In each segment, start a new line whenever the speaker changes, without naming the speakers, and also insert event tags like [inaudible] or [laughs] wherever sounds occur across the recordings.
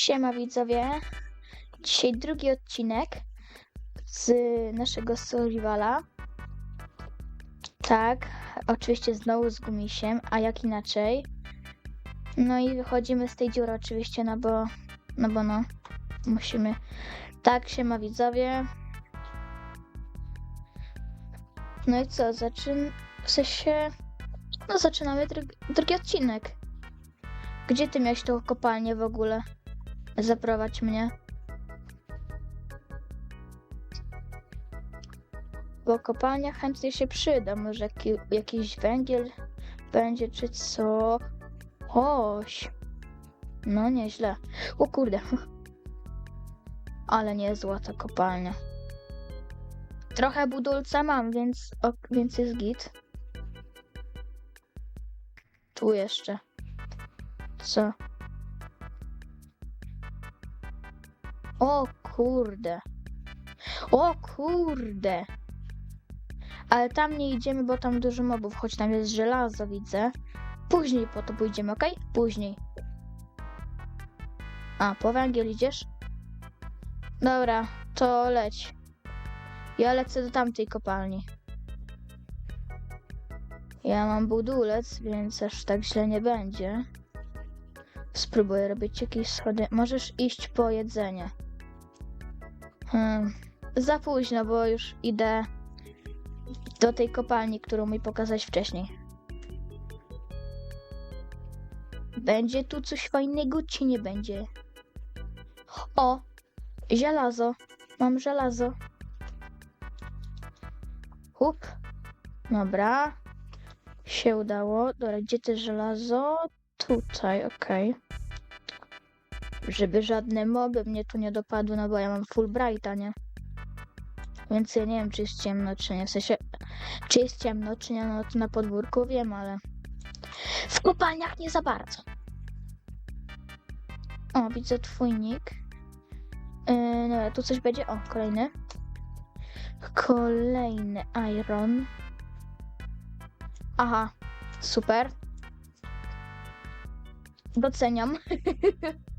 Siema widzowie. Dzisiaj drugi odcinek z naszego survivala. Tak, oczywiście znowu z gumisiem, a jak inaczej. No i wychodzimy z tej dziury oczywiście, no bo, no bo no, musimy. Tak, siema widzowie. No i co, zaczyn... w sensie, no zaczynamy drugi, drugi odcinek. Gdzie ty miałeś tą kopalnię w ogóle? Zaprowadź mnie. Bo kopalnia chętnie się przyda. Może jaki, jakiś węgiel będzie, czy co? Oś. No nieźle. O kurde. [laughs] Ale nie złota kopalnia. Trochę budulca mam, więc, o, więc jest git. Tu jeszcze. Co? O kurde. O kurde. Ale tam nie idziemy, bo tam dużo mobów, choć tam jest żelazo, widzę. Później po to pójdziemy, ok? Później. A, po węgiel idziesz? Dobra, to leć. Ja lecę do tamtej kopalni. Ja mam budulec, więc aż tak źle nie będzie. Spróbuję robić jakieś schody. Możesz iść po jedzenie. Hmm. Za późno, bo już idę do tej kopalni, którą mi pokazać wcześniej. Będzie tu coś fajnego, czy nie będzie? O! Żelazo. Mam żelazo. Hup. Dobra. Się udało. Dobra, gdzie to żelazo? Tutaj, okej. Żeby żadne moby mnie tu nie dopadły, no bo ja mam Fulbrighta, nie? Więc ja nie wiem, czy jest ciemno, czy nie. W sensie, czy jest ciemno, czy nie, no to na podwórku wiem, ale w kopalniach nie za bardzo. O, widzę twój nick. Yy, dobra, tu coś będzie. O, kolejny. Kolejny iron. Aha, super. Doceniam. [laughs]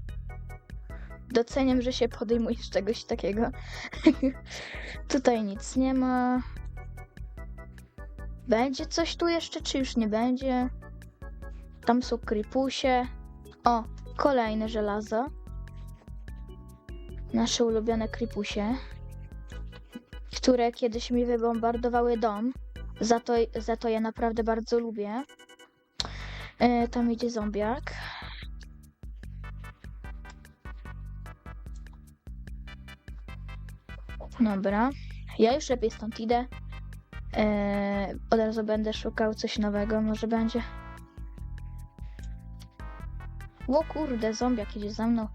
Doceniam, że się podejmujesz czegoś takiego. [laughs] Tutaj nic nie ma. Będzie coś tu jeszcze, czy już nie będzie? Tam są kripusie. O, kolejne żelazo. Nasze ulubione kripusie, które kiedyś mi wybombardowały dom. Za to, za to je naprawdę bardzo lubię. E, tam idzie zombiak. Dobra. Ja już lepiej stąd idę. E, od razu będę szukał coś nowego, może będzie. O kurde, zombiak idzie za mną.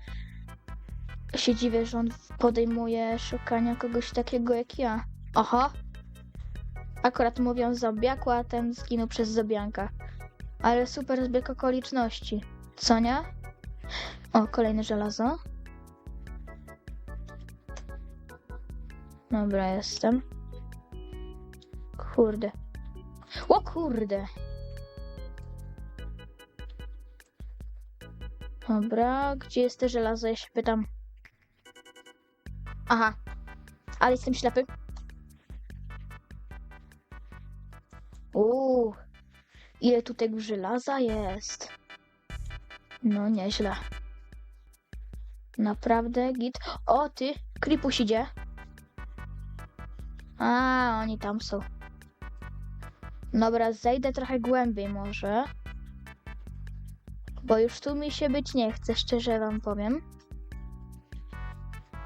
Się dziwię, że on podejmuje szukania kogoś takiego jak ja. Aha. Akurat mówią zombiaku, a ten zginął przez zobianka. Ale super zbieg okoliczności. Co nie? O, kolejne żelazo. Dobra, jestem. Kurde. O kurde. Dobra, gdzie jest te żelazo? Ja się pytam. Aha. Ale jestem ślepy. Uuu. Ile tu tego żelaza jest? No nieźle. Naprawdę git. O ty, Kripus idzie. A, oni tam są. Dobra, zejdę trochę głębiej może. Bo już tu mi się być nie chce, szczerze wam powiem.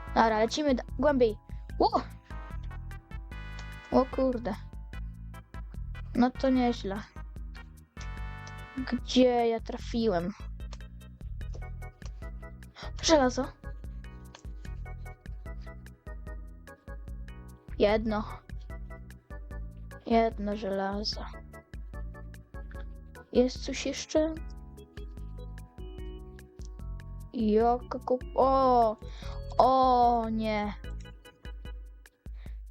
Dobra, lecimy d- głębiej. O! o kurde. No to nieźle. Gdzie ja trafiłem? Żelazo. Jedno. Jedno żelazo. Jest coś jeszcze? Jaka kup... O! O nie.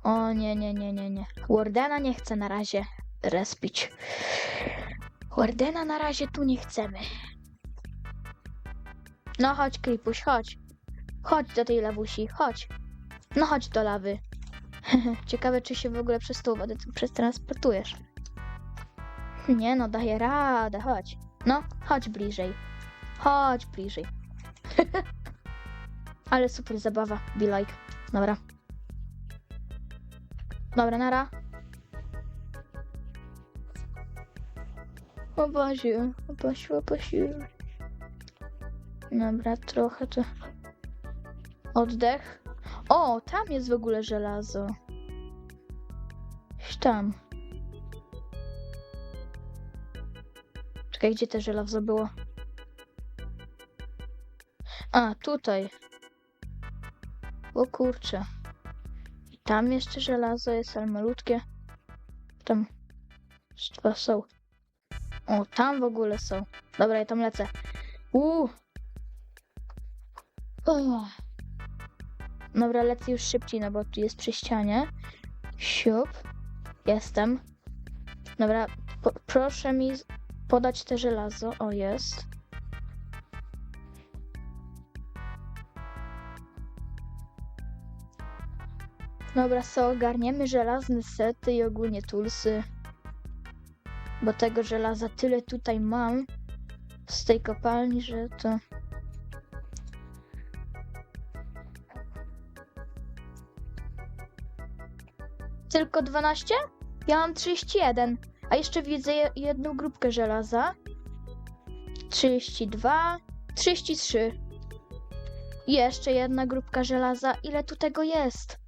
O nie, nie, nie, nie, nie. Wardena nie chcę na razie respić. Wardena na razie tu nie chcemy. No chodź, Kripuś, chodź. Chodź do tej lawusi, chodź. No chodź do lawy. [laughs] Ciekawe, czy się w ogóle przez tą wodę tu przetransportujesz. Nie no, daję radę, chodź. No, chodź bliżej. Chodź bliżej. [laughs] Ale super zabawa, be like. Dobra. Dobra, nara. O Boziu, o Bosiu, o Bosiu. Dobra, trochę to... Oddech. O, tam jest w ogóle żelazo. Tam. Czekaj, gdzie te żelazo było? A, tutaj. O kurczę. I tam jeszcze żelazo jest, ale malutkie. Tam jeszcze dwa są. O, tam w ogóle są. Dobra, ja tam lecę. Uuu. Dobra, lecę już szybciej, no bo tu jest przy ścianie. Siup. Jestem. Dobra, po, proszę mi podać te żelazo. O, jest. Dobra, co ogarniemy żelazne sety i ogólnie tulsy. Bo tego żelaza tyle tutaj mam z tej kopalni, że to... Tylko 12? Ja mam 31. A jeszcze widzę je- jedną grupkę żelaza. 32, 33. I Jeszcze jedna grupka żelaza. Ile tu tego jest?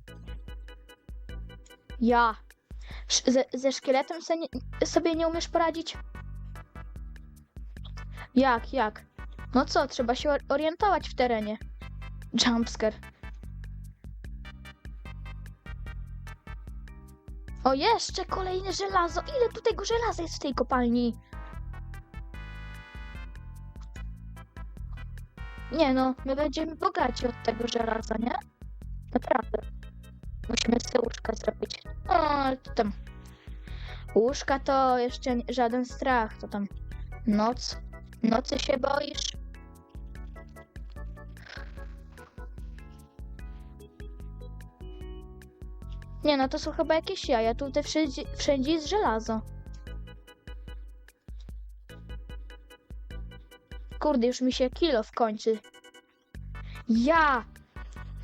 Ja. Ze, ze szkieletem se nie, sobie nie umiesz poradzić? Jak, jak? No co, trzeba się or- orientować w terenie. Jumpscare. O, jeszcze kolejne żelazo. Ile tu tego żelaza jest w tej kopalni? Nie no, my będziemy bogaci od tego żelaza, nie? Naprawdę. Musimy sobie łóżka zrobić. O, to tam. Łóżka to jeszcze żaden strach, to tam noc. Nocy się boisz? Nie no, to są chyba jakieś jaja. Tutaj wszędzie, wszędzie jest żelazo. Kurde, już mi się kilo w końcu. Ja!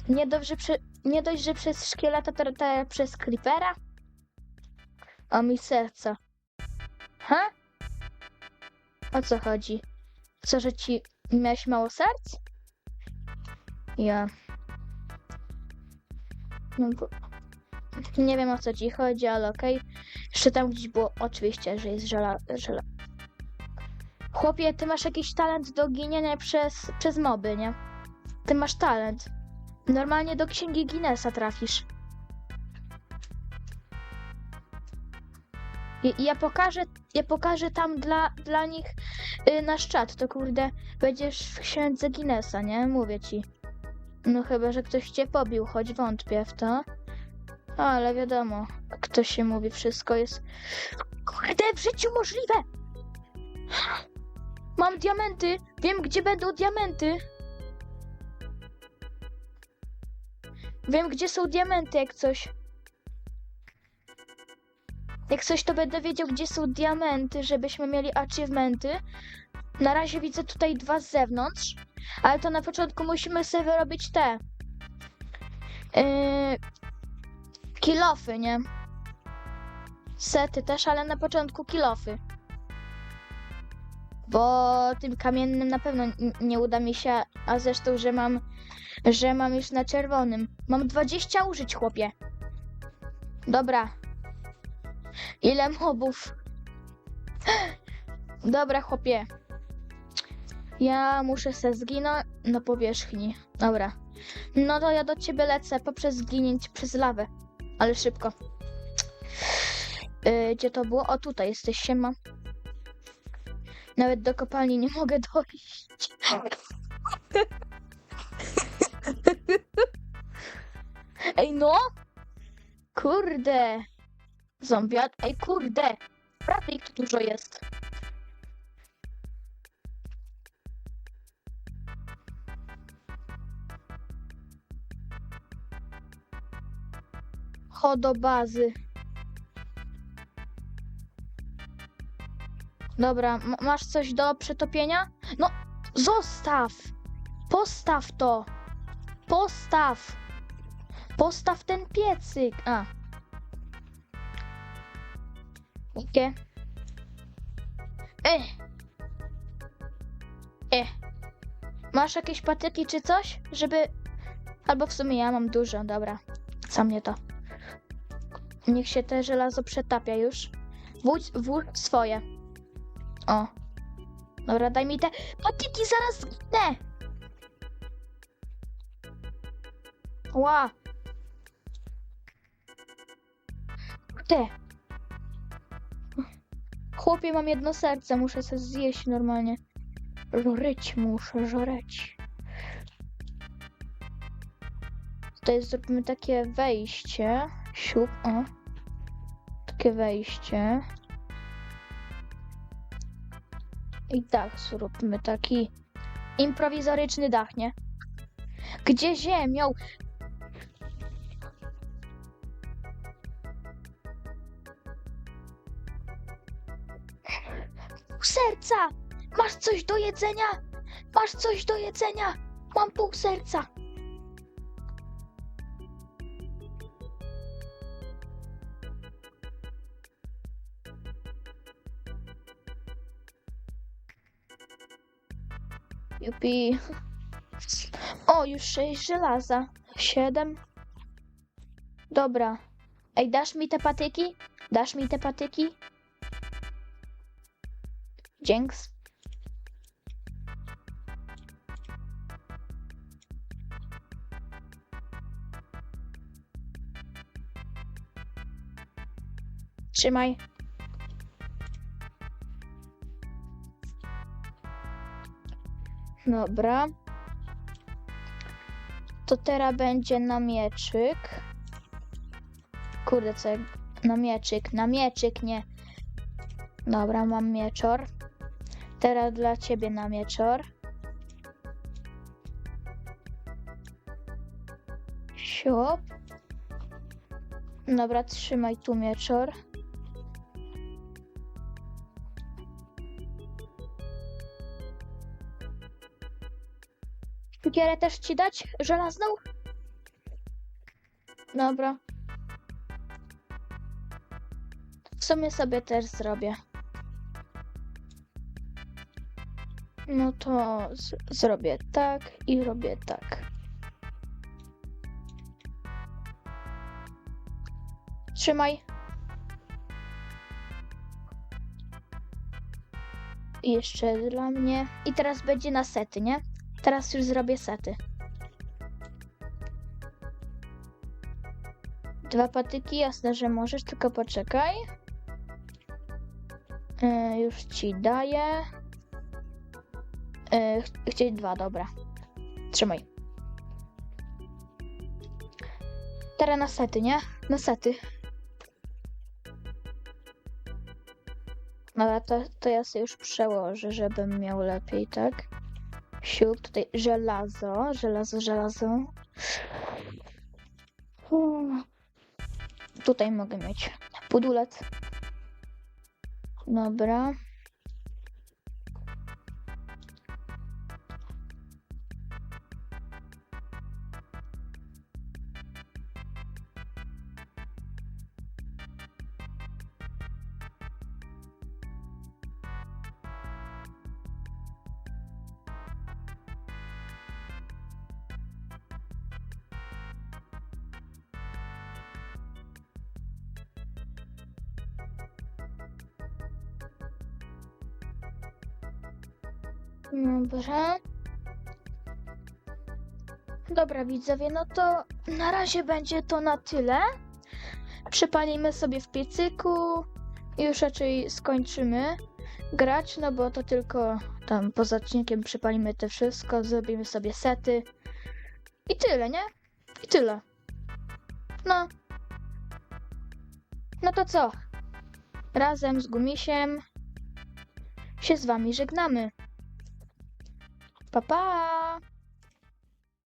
Nie dość, że, prze, nie dość, że przez szkieleta, to to przez creepera? O mi serce. Ha? O co chodzi? Co, że ci miałeś mało serc? Ja. No bo... Nie wiem o co ci chodzi, ale okej. Jeszcze tam gdzieś było oczywiście, że jest żela... żela... Chłopie, ty masz jakiś talent do ginienia przez, przez moby, nie? Ty masz talent. Normalnie do księgi Guinnessa trafisz. I, ja pokażę, ja pokażę tam dla, dla nich y, nasz czat, to kurde, będziesz w księdze Guinnessa, nie? Mówię ci. No chyba, że ktoś cię pobił, choć wątpię w to. Ale wiadomo, jak to się mówi, wszystko jest kurde w życiu możliwe. Mam diamenty, wiem gdzie będą diamenty. Wiem gdzie są diamenty, jak coś. Jak coś, to będę wiedział, gdzie są diamenty, żebyśmy mieli achievementy. Na razie widzę tutaj dwa z zewnątrz, ale to na początku musimy sobie wyrobić te. Yy, kilofy, nie? Sety też, ale na początku kilofy. Bo tym kamiennym na pewno nie uda mi się, a zresztą, że mam, że mam już na czerwonym. Mam 20 użyć, chłopie. Dobra. Ile mobów? [gasps] Dobra, chłopie. Ja muszę se zginąć na powierzchni. Dobra. No to ja do ciebie lecę poprzez zginięcie przez lawę. Ale szybko. Yy, gdzie to było? O, tutaj jesteś, siema. Nawet do kopalni nie mogę [laughs] dojść. Ej, no! Kurde! Zombiat, ej, kurde! Prawda ich tu dużo jest. Chodź do bazy. Dobra, masz coś do przetopienia? No, zostaw! Postaw to! Postaw! Postaw ten piecyk! A. Jakie? E! E! Masz jakieś patyki czy coś? Żeby... Albo w sumie ja mam dużo, dobra. Co mnie to? Niech się te żelazo przetapia już. Wódź, włóż swoje. O. Dobra, daj mi te patyki, zaraz zginę. Ła. Te. Chłopie, mam jedno serce, muszę sobie zjeść normalnie. Żreć muszę, żreć. Tutaj zrobimy takie wejście. Siup, o. Wejście. I dach zróbmy taki improwizoryczny dach, nie? Gdzie ziemią? Pół serca! Masz coś do jedzenia? Masz coś do jedzenia? Mam pół serca. Jupi. O, już sześć żelaza. Siedem. Dobra. Ej, dasz mi te patyki? Dasz mi te patyki? Dzięks. Trzymaj. Dobra. To teraz będzie namieczyk. Kurde, co jak... Namieczyk, namieczyk, nie. Dobra, mam mieczor. Teraz dla ciebie namieczor. Siop. Dobra, trzymaj tu mieczor. Szpikierę też ci dać? Żelazną? Dobra. W sumie sobie też zrobię. No to zrobię tak i robię tak. Trzymaj. Jeszcze dla mnie. I teraz będzie na sety, nie? Teraz już zrobię sety. Dwa patyki, jasne, że możesz, tylko poczekaj. E, już ci daję. E, ch- chcieć dwa, dobra. Trzymaj. Teraz na sety, nie? Na sety. Dobra, to, to ja sobie już przełożę, żebym miał lepiej, tak? Tutaj żelazo, żelazo, żelazo. Tutaj mogę mieć pudulet. Dobra. Dobra. Dobra, widzowie, no to na razie będzie to na tyle. Przypalimy sobie w piecyku i już raczej skończymy grać, no bo to tylko tam poza odcinkiem przypalimy to wszystko, zrobimy sobie sety i tyle, nie? I tyle. No. No to co? Razem z Gumisiem się z wami żegnamy pa pa!